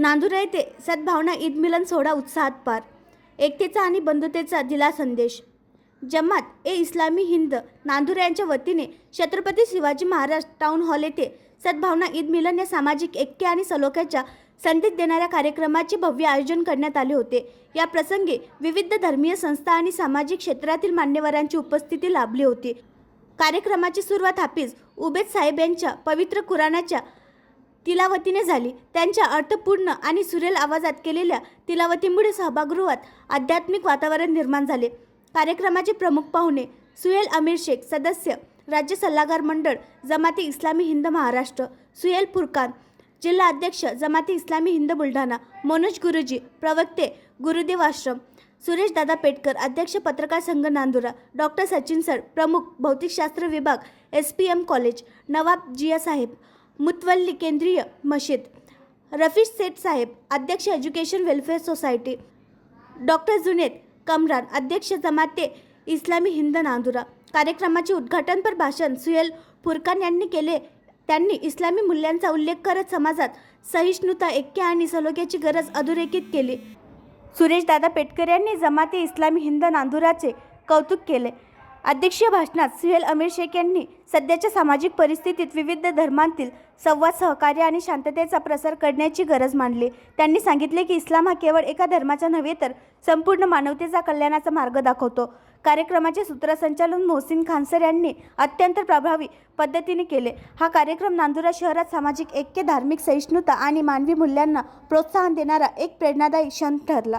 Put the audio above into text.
नांदुरा येथे सद्भावना ईद मिलन सोहळा उत्साहात पार. एकतेचा आणि बंधुतेचा दिला संदेश. जमात ए इस्लामी हिंद नांदुरा यांच्या वतीने छत्रपती शिवाजी महाराज टाउन हॉल येथे सद्भावना ईद मिलन या सामाजिक ऐक्य आणि सलोख्याच्या संदेश देणाऱ्या कार्यक्रमाचे भव्य आयोजन करण्यात आले होते. या प्रसंगी विविध धर्मीय संस्था आणि सामाजिक क्षेत्रातील मान्यवरांची उपस्थिती लाभली होती. कार्यक्रमाची सुरुवात हाफिज उबेद साहेब यांच्या पवित्र कुराणाच्या तिलावतीने झाली. त्यांच्या अर्थपूर्ण आणि सुरेल आवाजात केलेल्या तिलावतीमुळे सभागृहात आध्यात्मिक वातावरण निर्माण झाले. कार्यक्रमाचे प्रमुख पाहुणे सुहेल अमीर शेख सदस्य राज्य सल्लागार मंडळ जमाती इस्लामी हिंद महाराष्ट्र सुहेल फुरकान जिल्हा अध्यक्ष जमाती इस्लामी हिंद बुलढाणा मनोज गुरुजी प्रवक्ते गुरुदेव आश्रम सुरेश दादा पेटकर अध्यक्ष पत्रकार संघ नांदुरा डॉक्टर सचिन सर प्रमुख भौतिकशास्त्र विभाग S P M college Nawab Zia Saheb मुतवल्ली केंद्रीय मशीद रफीश सेठ साहेब अध्यक्ष education welfare society doctor Junaid Kamran अध्यक्ष जमाते इस्लामी हिंद नांदुरा. कार्यक्रमाचे उद्घाटनपर भाषण सुहेल फुरकान यांनी केले. त्यांनी इस्लामी मूल्यांचा उल्लेख करत समाजात सहिष्णुता ऐक्य आणि सलोख्याची गरज अधोरेखित केली. सुरेशदादा पेटकर यांनी जमाते इस्लामी हिंद नांदुराचे कौतुक केले. अध्यक्षीय भाषणात सुहेल अमीर शेख यांनी सध्याच्या सामाजिक परिस्थितीत विविध धर्मांतील संवाद सहकार्य आणि शांततेचा प्रसार करण्याची गरज मांडली त्यांनी सांगितले की इस्लाम हा केवळ एका धर्माचा नव्हे तर संपूर्ण मानवतेचा कल्याणाचा मार्ग दाखवतो. कार्यक्रमाचे सूत्रसंचालन मोहसिन खानसर यांनी अत्यंत प्रभावी पद्धतीने केले. हा कार्यक्रम नांदुरा शहरात सामाजिक ऐक्य धार्मिक सहिष्णुता आणि मानवी मूल्यांना प्रोत्साहन देणारा एक प्रेरणादायी क्षण ठरला.